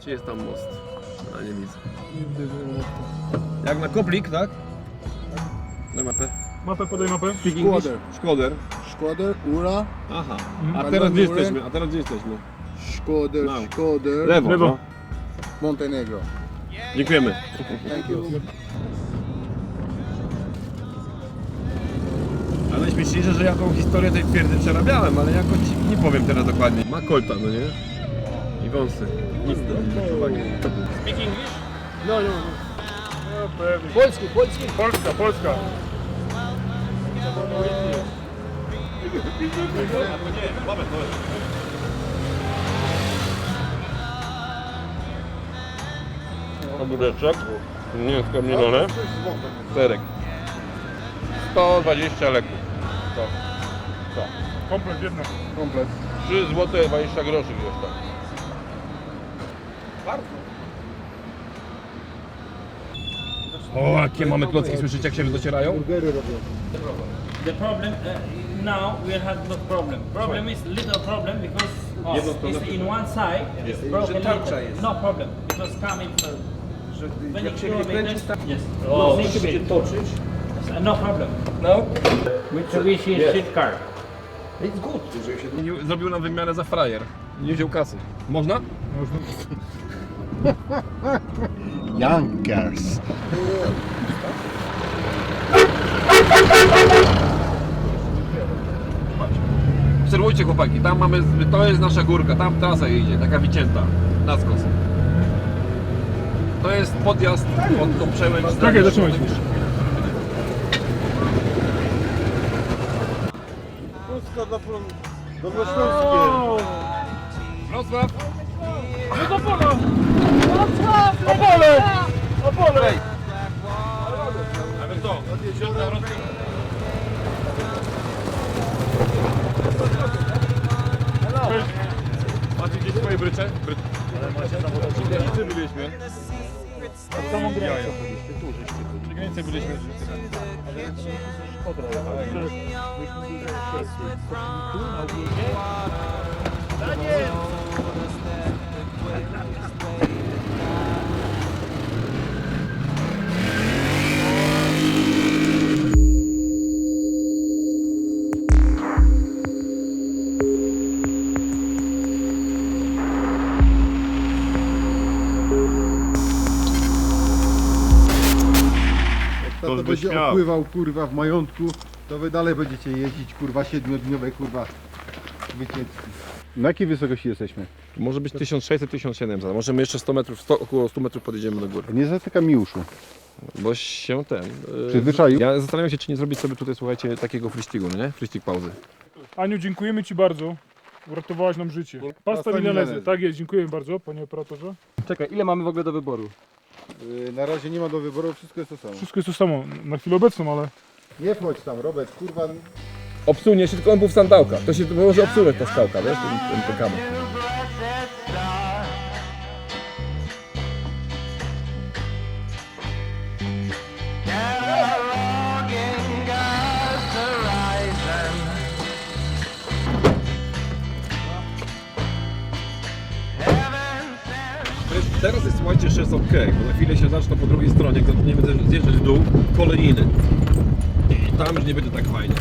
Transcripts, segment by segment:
Gdzie jest tam most? A nie widzę. Jak na koplik, tak? Na mapę. Mapę, podaj mapę. Szkoder. Szkoder. Szkoder, Ura, Aha. Mhm. A teraz gdzie jesteśmy? A teraz gdzie jesteśmy? Szkoder, No. Szkoder, Lewo. Lewo. No. Montenegro. Dziękujemy. Thank you. Ale najśmieszniejsze, że ja tą historię tej twierdzy przerabiałem, ale jakoś nie powiem teraz dokładnie. Ma kolta, no nie? Wąsy. Nic do uwagi. Speak English? No, no, no. No, pewnie. Polski, polski. Polska, Polska. Ogóreczek. Mięsko mielone. Serek. 120 leków. To. To. Komplet jedno. Komplet. 3 zł 20 groszy gdzieś tam. O, jakie mamy klocki, słyszycie jak się docierają? The problem uh, now we have no problem. Problem is little problem because it's in one side. It's broken. little. No problem because coming uh, 20 kilometers. Yes. Oh, musicie toczyć. No problem. No. Mitsubishi street car. It's good. Nie- Zrobił nam wymianę za frajer. Nie wziął kasy. Można? Można. Young girls. Obserwujcie chłopaki, tam mamy, to jest nasza górka, tam trasa idzie, taka wycięta, na skos. To jest podjazd pod tą przełęcz. Czekaj, zatrzymaj się. Polska dla Dolnośląskie. Wrocław! Opole! Opole! Ale Macie gdzieś swoje brycze? Bry... Gdzie byliśmy? Samą granicę. Przy granicy byliśmy. By będzie śmiał. opływał kurwa w majątku, to wy dalej będziecie jeździć kurwa siedmiodniowe kurwa wycieczki. Na jakiej wysokości jesteśmy? Może być 1600-1700, możemy jeszcze 100 metrów, 100, około 100 metrów podjedziemy do góry. Nie zatyka mi uszu. Bo się ten... Yy, Przyzwyczaił? Ja zastanawiam się, czy nie zrobić sobie tutaj, słuchajcie, takiego freestigu, no nie? Freestig pauzy. Aniu, dziękujemy Ci bardzo. Uratowałaś nam życie. Pasta Pasta milanese. milanese. Tak jest, dziękuję bardzo, panie operatorze. Czekaj, ile mamy w ogóle do wyboru? Yy, na razie nie ma do wyboru, wszystko jest to samo. Wszystko jest to samo, na chwilę obecną, ale... Nie wchodź tam, Robert, kurwa. Obsunie się, tylko on był w sandałkach. To się może obsunąć ta skałka, wiesz, ten, ten, ten kabel. Teraz jest słuchajcie jeszcze jest ok, bo za chwilę się zaczną po drugiej stronie, gdy nie będę zjeżdżać w dół, kolejny. I tam już nie będzie tak fajnie.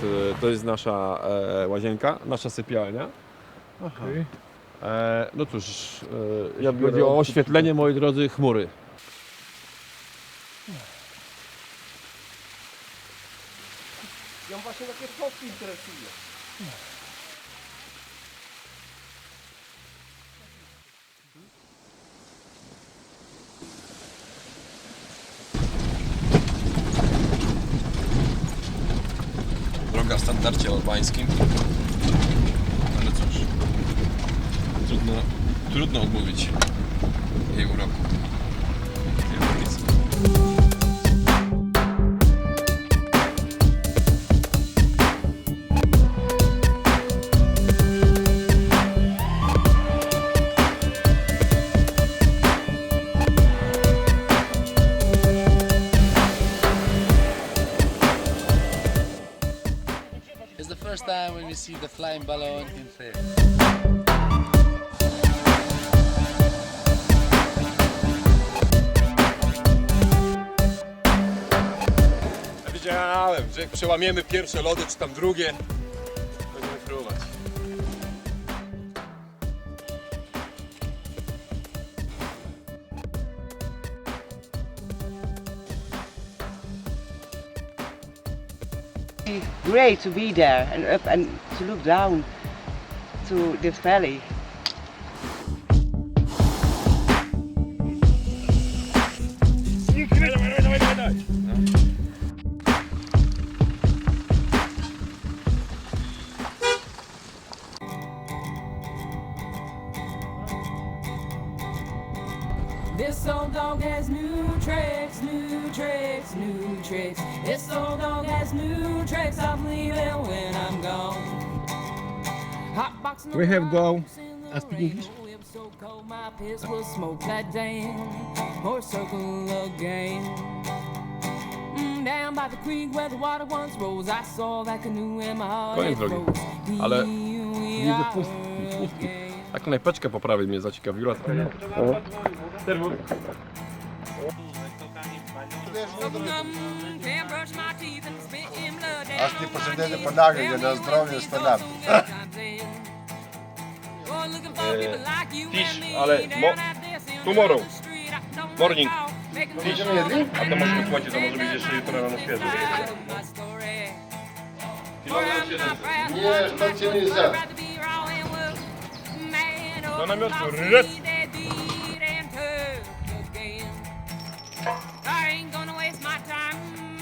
To, to jest nasza e, łazienka, nasza sypialnia. Okej. E, no cóż, e, jak chodzi o oświetlenie, moi drodzy, chmury. Ja właśnie takie fotki interesuje. Droga w standardzie albańskim. Ale cóż, trudno, trudno odmówić jej uroku. Jej see the flying balloon in fair. Ja wiedziałem, że jak przełamiemy pierwsze lody, czy tam drugie, great to be there and up and to look down to the valley. This old dog has new tricks, new tricks, new tricks. This old dog has new tricks. I'm leaving when I'm gone. Hot box we have go and speak English? So cold, my piss will smoke that damn or circle again. Mm, down by the creek where the water once rose, I saw that canoe in my heart. Koniec drogi. Ale widzę are pustki, pustki. again. Tak knajpeczkę po mnie zaciekawiła. Aż nie poszedłem po nagle, na zdrowie spadamy. Fish, ale mo- tomorrow. Morning. Fish? A to może być, to może być jeszcze jutro rano świeżo. Nie, to cię nie zjadł. Do namiotu,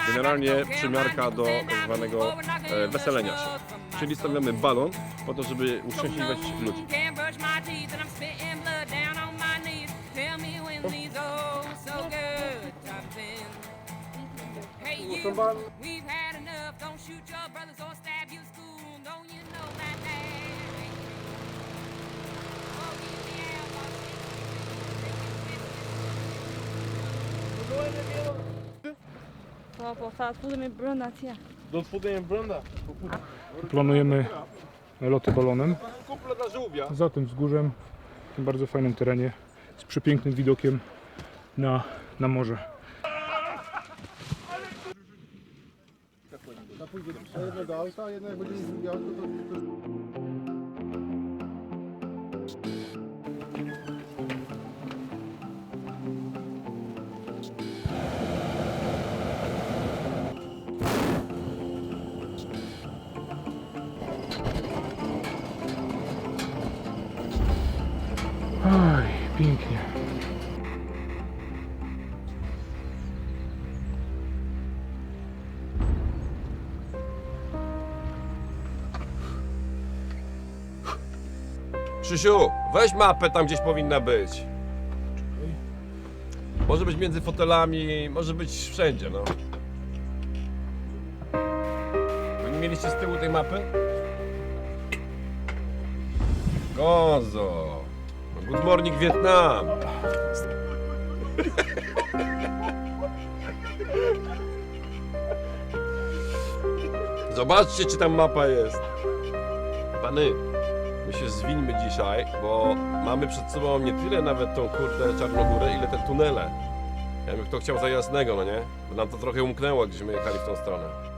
Generalnie przymiarka do tak zwanego e, weselenia się. Czyli stawiamy balon po to, żeby uszczęśliwiać ludzi. We've Planujemy loty balonem Kuple dla żółwia. za tym wzgórzem, w tym bardzo fajnym terenie z przepięknym widokiem na, na morze. Do auta, miał, to, Krzysiu, weź mapę, tam gdzieś powinna być. Może być między fotelami, może być wszędzie, no. Wy nie mieliście z tyłu tej mapy? Gozo. No, Good morning Vietnam. Zobaczcie, czy tam mapa jest. Pany, my się zwińmy dzisiaj, bo mamy przed sobą nie tyle nawet tą kurde Czarnogórę, ile te tunele. Ja bym kto chciał za jasnego, no nie? Bo nam to trochę umknęło, gdyśmy jechali w tą stronę.